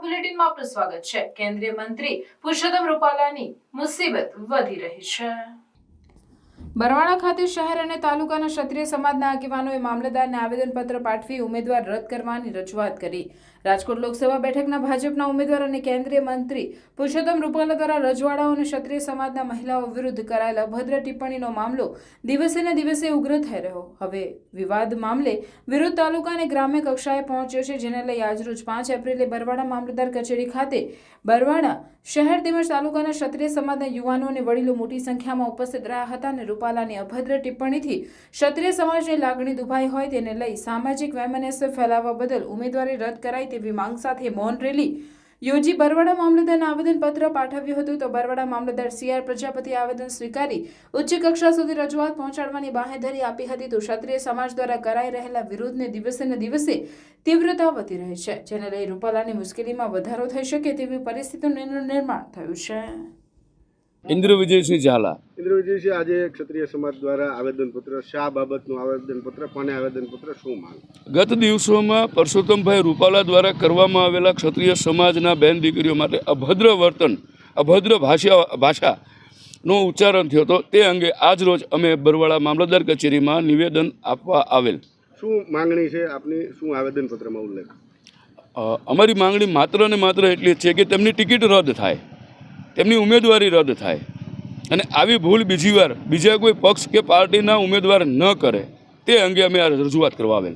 બુલેટિનમાં આપનું સ્વાગત છે. કેન્દ્રીય મંત્રી પુરુષોત્તમ રૂપાલાની મુસીબત વધી રહી છે. બરવાડા ખાતે શહેર અને તાલુકાના ક્ષત્રિય સમાજના આગેવાનોએ મામલતદારને આવેદનપત્ર પાઠવી ઉમેદવાર રદ કરવાની રજૂઆત કરી. રાજકોટ લોકસભા બેઠકના ભાજપના ઉમેદવાર અને કેન્દ્રીય મંત્રી પુરુષોત્તમ રૂપાલા દ્વારા રજવાડાઓ અને ક્ષત્રિય સમાજના મહિલાઓ વિરુદ્ધ કરાયેલ અભદ્ર ટિપ્પણીનો મામલો દિવસે ને દિવસે ઉગ્ર થઈ રહ્યો. હવે વિવાદ મામલે વિરોધ તાલુકા અને ગ્રામ્ય કક્ષાએ પહોંચ્યો છે, જેને લઈ આજરોજ પાંચ એપ્રિલે બરવાડા મામલતદાર કચેરી ખાતે બરવાડા શહેર તેમજ તાલુકાના ક્ષત્રિય સમાજના યુવાનો અને વડીલો મોટી સંખ્યામાં ઉપસ્થિત રહ્યા હતા અને રૂપાલાની અભદ્ર ટિપ્પણીથી ક્ષત્રિય સમાજની લાગણી દુભાઈ હોય તેને લઈ સામાજિક વૈમનસ્ય ફેલાવવા બદલ ઉમેદવારી રદ કરાય તેવી માંગ સાથે મૌન રેલી યોજી બરવાડા મામલતદારને આવેદનપત્ર પાઠવ્યું હતું તો બરવાડા મામલતદાર સીઆર પ્રજાપતિ આવેદન સ્વીકારી ઉચ્ચ કક્ષા સુધી રજૂઆત પહોંચાડવાની બાહેધરી આપી હતી તો ક્ષત્રિય સમાજ દ્વારા કરાઈ રહેલા વિરોધને દિવસે ને દિવસે તીવ્રતા વધી રહી છે, જેને લઈ રૂપાલાની મુશ્કેલીમાં વધારો થઈ શકે તેવી પરિસ્થિતિનું નિર્માણ થયું છે. ઇન્દ્ર વિજયસિંહ ઝાલા. ઇન્દ્રવિજયસિંહ આજે ક્ષત્રિય સમાજ દ્વારા આવેદનપત્ર શા બાબતનું આવેદનપત્ર કોને આવેદનપત્ર શું માંગ? ગત દિવસોમાં પરસોત્તમભાઈ રૂપાલા દ્વારા કરવામાં આવેલા ક્ષત્રિય સમાજના બેન દીકરીઓ માટે અભદ્ર વર્તન અભદ્ર ભાષા ભાષાનો ઉચ્ચારણ થયો હતો. તે અંગે આજરોજ અમે બરવાળા મામલતદાર કચેરીમાં નિવેદન આપવા આવેલ. શું માંગણી છે આપની? શું આવેદનપત્રમાં ઉલ્લેખ? અમારી માંગણી માત્ર ને માત્ર એટલી જ છે કે તેમની ટિકિટ રદ થાય. તેમની ઉમેદવારી રદ થાય. અને આવી ભૂલ બીજી વાર, બીજા કોઈ પક્ષ કે પાર્ટીના ઉમેદવાર ન કરે, તે અંગે અમે આ રજૂઆત કરવા આવેલ.